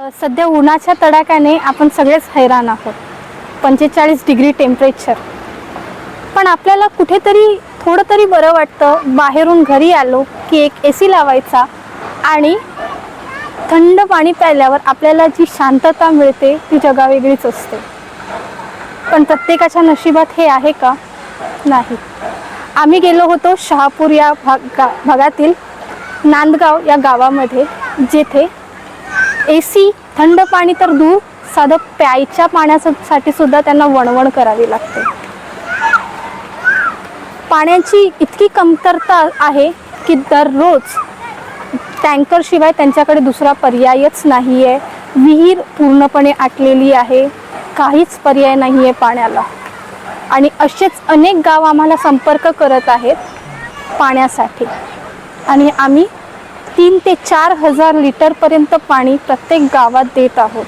सध्या उन्हाच्या तडाख्याने आपण सगळेच हैराण आहोत. पंचेचाळीस डिग्री टेम्परेचर. पण आपल्याला कुठेतरी थोडं तरी बरं वाटतं. बाहेरून घरी आलो की एक ए सी लावायचा आणि थंड पाणी प्यायल्यावर आपल्याला जी शांतता मिळते ती जगावेगळीच असते. पण प्रत्येकाच्या नशिबात हे आहे का? नाही. आम्ही गेलो होतो शहापूर या भागा भागातील नांदगाव या गावामध्ये जेथे ए सी थंड पाणी तर दूर साधं प्यायच्या पाण्यासाठी सुद्धा त्यांना वणवण करावी लागते. पाण्याची इतकी कमतरता आहे की दररोज टँकरशिवाय त्यांच्याकडे दुसरा पर्यायच नाही आहे विहीर पूर्णपणे आटलेली आहे. काहीच पर्याय नाही आहे पाण्याला. आणि असेच अनेक गाव आम्हाला संपर्क करत आहेत पाण्यासाठी. आणि आम्ही तीन ते चार हजार लिटरपर्यंत पाणी प्रत्येक गावात देत आहोत.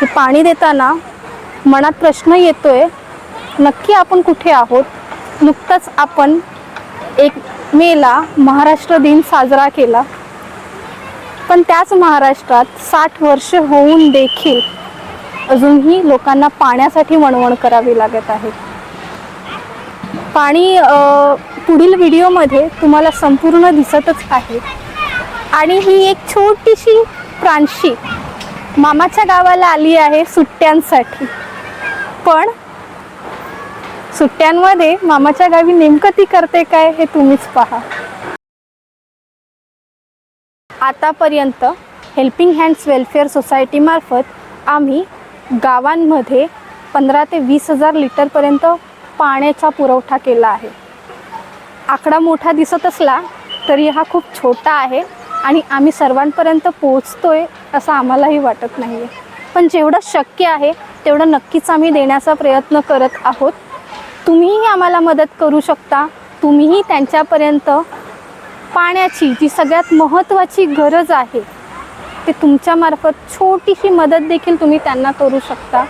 हे पाणी देताना मनात प्रश्न येतोय नक्की आपण कुठे आहोत? नुकताच आपण एक मेला महाराष्ट्र दिन साजरा केला. पण त्याच महाराष्ट्रात साठ वर्ष होऊन देखील अजूनही लोकांना पाण्यासाठी वणवण करावी लागत आहे. पाणी पुढील व्हिडिओमध्ये तुम्हाला संपूर्ण दिसतच आहे. आणि ही एक छोटीशी प्रांशी मामाच्या गावाला आली आहे सुट्ट्यांसाठी. पण सुट्ट्यांमध्ये मामाच्या गावी नेमकं ती करते काय हे तुम्हीच पहा. आतापर्यंत हेल्पिंग हँड्स वेलफेअर सोसायटीमार्फत आम्ही गावांमध्ये पंधरा ते वीस हजार लिटरपर्यंत पाण्याचा पुरवठा केला आहे. आकडा मोठा दिसत असला तरी हा खूप छोटा आहे आणि आम्ही सर्वांपर्यंत पोचतोय असं आम्हालाही वाटत नाही आहे पण जेवढं शक्य आहे तेवढं नक्कीच आम्ही देण्याचा प्रयत्न करत आहोत. तुम्हीही आम्हाला मदत करू शकता. तुम्हीही त्यांच्यापर्यंत पाण्याची जी सगळ्यात महत्त्वाची गरज आहे ते तुमच्यामार्फत छोटीशी मदत देखील तुम्ही त्यांना करू शकता.